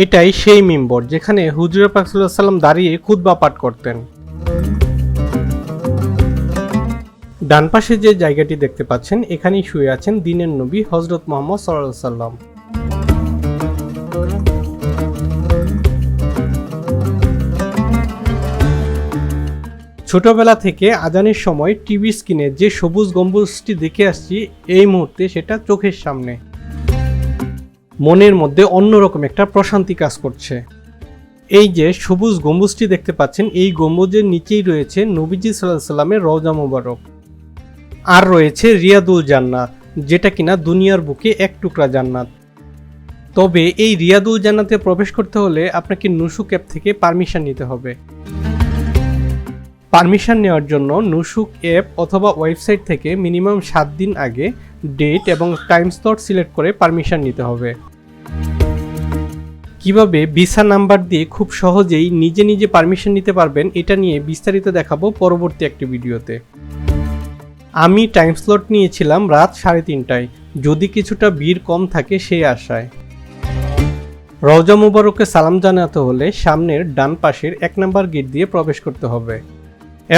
এটাই সেই মিম্বর যেখানে হুজুর পাক সাল্লাল্লাহু আলাইহি সাল্লাম দাঁড়িয়ে খুতবা পাঠ করতেন। ডান পাশে যে জায়গাটি দেখতে পাচ্ছেন, এখানেই শুয়ে আছেন দিনের নবী হজরত মোহাম্মদ সাল্লাল্লাহু সাল্লাম ছোটবেলা থেকে আজানের সময় টিভি স্ক্রিনে যে সবুজ গম্বুজটি দেখে আসছি, এই মুহূর্তে সেটা চোখের সামনে। মনের মধ্যে অন্যরকম একটা প্রশান্তি কাজ করছে। এই যে সবুজ গম্বুজটি দেখতে পাচ্ছেন, এই গম্বুজের নিচেই রয়েছে নবীজি সাল্লাহ সাল্লামের রওজা মুবারক। আর রয়েছে রিয়াদুল জান্নাত, যেটা কিনা দুনিয়ার বুকে এক টুকরা জান্নাত। তবে এই রিয়াদুল জান্নাতে প্রবেশ করতে হলে আপনাকে নুসুক অ্যাপ থেকে পারমিশন নিতে হবে। পারমিশন নেওয়ার জন্য নুসুক অ্যাপ অথবা ওয়েবসাইট থেকে মিনিমাম সাত দিন আগে ডেট এবং টাইম স্লট সিলেক্ট করে পারমিশন নিতে হবে। কীভাবে ভিসা নাম্বার দিয়ে খুব সহজেই নিজে নিজে পারমিশন নিতে পারবেন, এটা নিয়ে বিস্তারিত দেখাবো পরবর্তী একটি ভিডিওতে। আমি টাইম স্লট নিয়েছিলাম রাত সাড়ে তিনটায়। যদি কিছুটা ভিড় কম থাকে সেই আশায়। রওজা মুবারককে সালাম জানাতে হলে সামনের ডান পাশের এক নম্বর গেট দিয়ে প্রবেশ করতে হবে।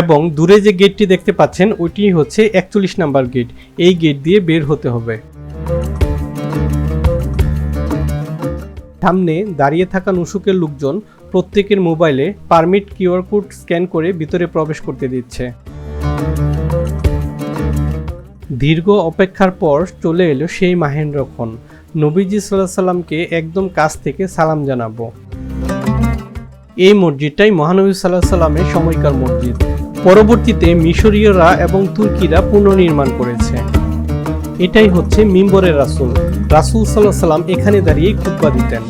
এবং দূরে যে গেটটি দেখতে পাচ্ছেন ওইটি হচ্ছে একচল্লিশ নাম্বার গেট এই গেট দিয়ে বের হতে হবে। সামনে দাঁড়িয়ে থাকা নুসুকের লোকজন প্রত্যেকের মোবাইলে পারমিট কিউআর কোড স্ক্যান করে ভিতরে প্রবেশ করতে দিচ্ছে। দীর্ঘ অপেক্ষার পর চলে এলো সেই মাহেন্দ্রক্ষণ নবীজি সাল্লাহ সাল্লামকে একদম কাছ থেকে সালাম জানাব। এই মসজিদটাই মহানবী সাল্লাহ সাল্লামের সময়কার মসজিদ। পরবর্তীতে মিশরীয়রা এবং তুর্কিরা পুনর্নির্মাণ করেছে। এটাই হচ্ছে মিম্বরের রাসুল। রাসুল সাল্লাহ সাল্লাম এখানে দাঁড়িয়ে খুতবা দিতেন।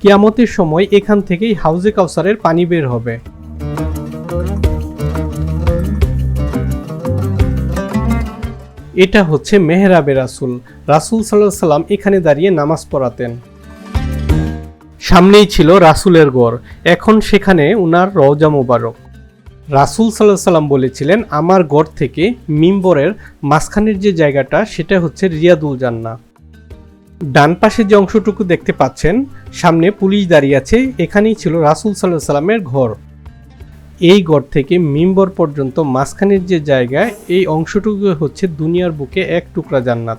কিয়ামতের সময় এখান থেকেই হাউজে কাউসারের পানি বের হবে। এটা হচ্ছে মেহরাবে রাসুল। রাসুল সাল্লাহ সাল্লাম এখানে দাঁড়িয়ে নামাজ পড়াতেন। সামনেই ছিল রাসুলের গড় এখন সেখানে উনার রওজা মোবারক। রাসুল সাল্লাহ সাল্লাম বলেছিলেন, আমার গড় থেকে মিম্বরের মাঝখানের যে জায়গাটা, সেটা হচ্ছে রিয়াদুল জান্না ডান পাশে যে অংশটুকু দেখতে পাচ্ছেন, সামনে পুলিশ দাঁড়িয়ে আছে, এখানেই ছিল রাসুল সাল্লাহ সাল্লামের ঘর। এই গড় থেকে মিম্বর পর্যন্ত মাঝখানের যে জায়গা, এই অংশটুকু হচ্ছে দুনিয়ার বুকে এক টুকরা জান্নাত।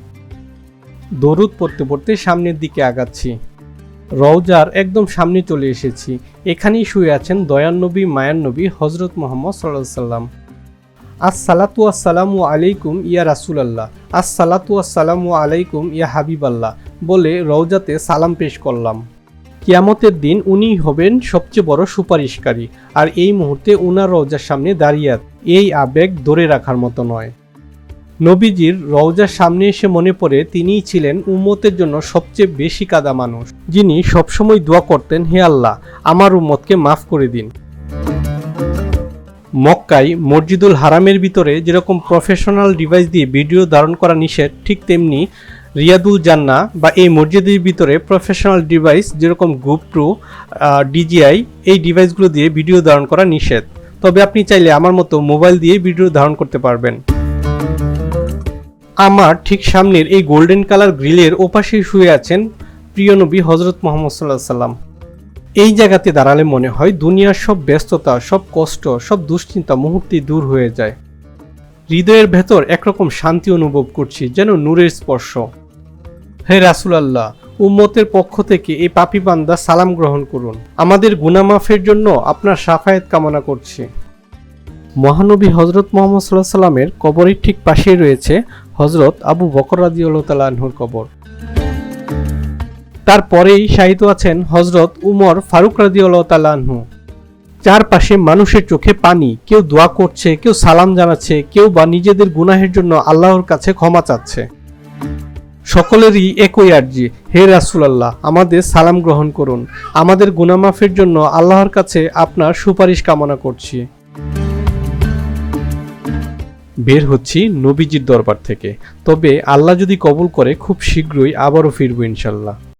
দরুদ পড়তে পড়তে সামনের দিকে আগাচ্ছি। রওজার একদম সামনে চলে এসেছি। এখানেই শুয়ে আছেন দয়ানবী মায়ানবী হজরত মোহাম্মদ সাল্লাহ সাল্লাম আসসালাতু আসসালামু আলাইকুম ইয়া রাসুল আল্লাহ আসসালাতু আসসালামু আলাইকুম ইয়া হাবিব আল্লাহ বলে রওজাতে সালাম পেশ করলাম। কিয়ামতের দিন উনি হবেন সবচেয়ে বড় সুপারিশকারী। আর এই মুহূর্তে উনার রওজার সামনে দাঁড়িয়ে এই আবেগ ধরে রাখার মতো নয়। নবীজির রওজার সামনে এসে মনে পড়ে তিনিই ছিলেন উম্মতের জন্য সবচেয়ে বেশি কাদা মানুষ। যিনি সবসময় দোয়া করতেন, হে আল্লাহ, আমার উম্মতকে মাফ করে দিন। মক্কায় মসজিদুল হারামের ভিতরে যেরকম প্রফেশনাল ডিভাইস দিয়ে ভিডিও ধারণ করা নিষেধ, ঠিক তেমনি রিয়াদুল জান্না বা এই মসজিদের ভিতরে প্রফেশনাল ডিভাইস যেরকম গ্রুপ ডিজিআই এই ডিভাইসগুলো দিয়ে ভিডিও ধারণ করা নিষেধ। তবে আপনি চাইলে আমার মতো মোবাইল দিয়ে ভিডিও ধারণ করতে পারবেন। আমার ঠিক সামনের এই গোল্ডেন কালার গ্রিলের ওপাশে শুয়ে আছেন প্রিয় নবী হজরত মোহাম্মদ সাল্লাহ সাল্লাম। এই জায়গাতে দাঁড়ালে মনে হয় দুনিয়ার সব ব্যস্ততা, সব কষ্ট, সব দুশ্চিন্তা মুহূর্তেই দূর হয়ে যায়। হৃদয়ের ভেতর একরকম শান্তি অনুভব করছি যেন নূরের স্পর্শ। হে রাসুলাল্লাহ, উম্মতের পক্ষ থেকে এই পাপি বান্দা সালাম গ্রহণ করুন। আমাদের গুনামাফের জন্য আপনার সাফায়াত কামনা করছি। মহানবী হজরত মোহাম্মদ সাল্লাহ সাল্লামের কবরের ঠিক পাশেই রয়েছে হজরত আবু বকর রাজিউল্লাহ তালাহুর কবর। তারপরেই শাহিত আছেন হজরত উমর ফারুক রাজিউল্লাহ চারপাশে মানুষের চোখে পানি, কেউ দোয়া করছে, কেউ সালাম জানাচ্ছে, কেউ বা নিজেদের গুনাহের জন্য আল্লাহর কাছে ক্ষমা চাচ্ছে। সকলেরই একই আর্জি, হে রাসুলাল্লাহ, আমাদের সালাম গ্রহণ করুন। আমাদের গুনামাফের জন্য আল্লাহর কাছে আপনার সুপারিশ কামনা করছি। বের হচ্ছি নবীজির দরবার থেকে। তবে আল্লাহ যদি কবুল করে, খুব শীঘ্রই আবারও ফিরবো ইনশাল্লাহ।